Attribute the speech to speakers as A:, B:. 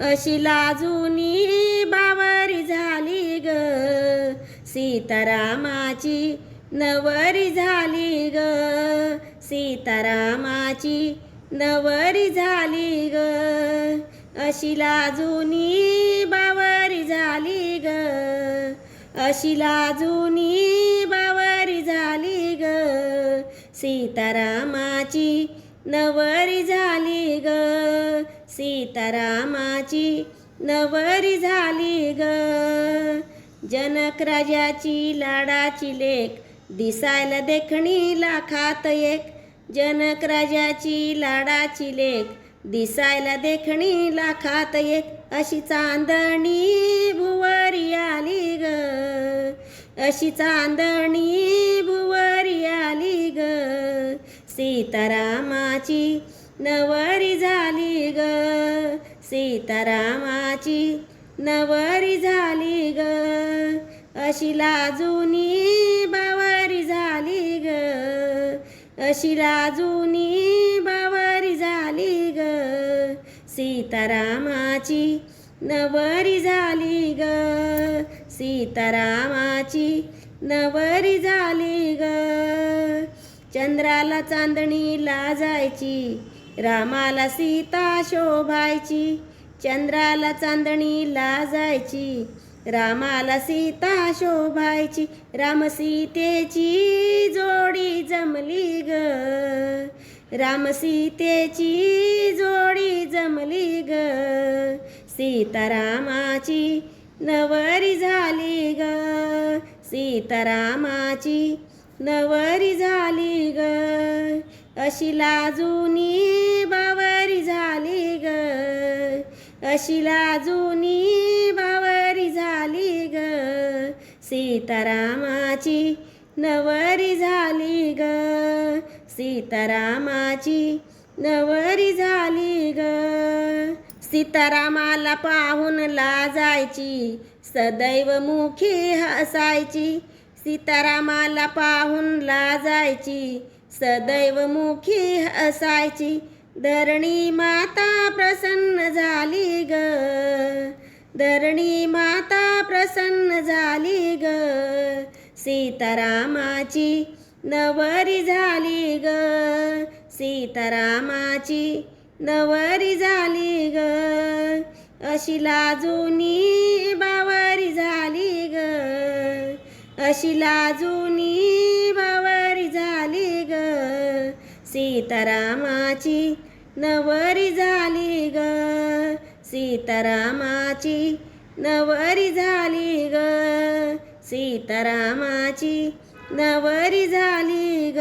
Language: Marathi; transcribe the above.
A: अशी लाजूनी बावरी झाली ग. सीतारामाची नवरी झाली ग. सीतारामाची नवरी झाली ग. अशी लाजूनी बावरी झाली ग. अशी लाजूनी बावरी झाली ग. सीतारामाची नवरी झाली ग. सीतारामाची नवरी झाली ग. जनक राजाची लाडाची लेख दिसायला देखणी लाखात एक. जनक राजाची लाडाची लेख दिसायला देखणी लाखात एक. अशी चांदणी भुवरी आली ग. अशी चांदणी भुवरी आली ग. सीतारामाची नवरी झाली ग. सीतारामाची नवरी झाली ग. अशी लाजूनी बावरी झाली ग. अशी लाजूनी बावरी झाली ग. सीतारामाची नवरी झाली ग. सीतारामाची नवरी झाली ग. चंद्राला चांदणीला जायची. रामाला सीता शोभायची चंद्राला चांदणीला जायची रामाला सीता शोभायची राम सीतेची जोडी जमली ग. राम सीतेची जोडी जमली ग. सीतारामाची नवरी झाली ग. सीतारामाची नवरी झाली ग. अशी लाजुनी अशी लाजूनी बावरी झाली ग. सीतारामाची नवरी झाली ग. सीतारामाची नवरी झाली ग. सीतारामाला पाहून लाजायची सदैव मुखी हसायची. सीतारामाला पाहून लाजायची सदैव मुखी हसायची. धरणी माता प्रसन्न झाली सीतारामाची नवरी झाली ग. सीतारामाची नवरी झाली ग. अशी लाजुनी बावरी झाली ग. अशी लाजुनी बावरी झाली ग. सीतारामाची नवरी झाली ग. सीतारामाची नवरी झाली ग. सीतारामाची नवरी झाली ग.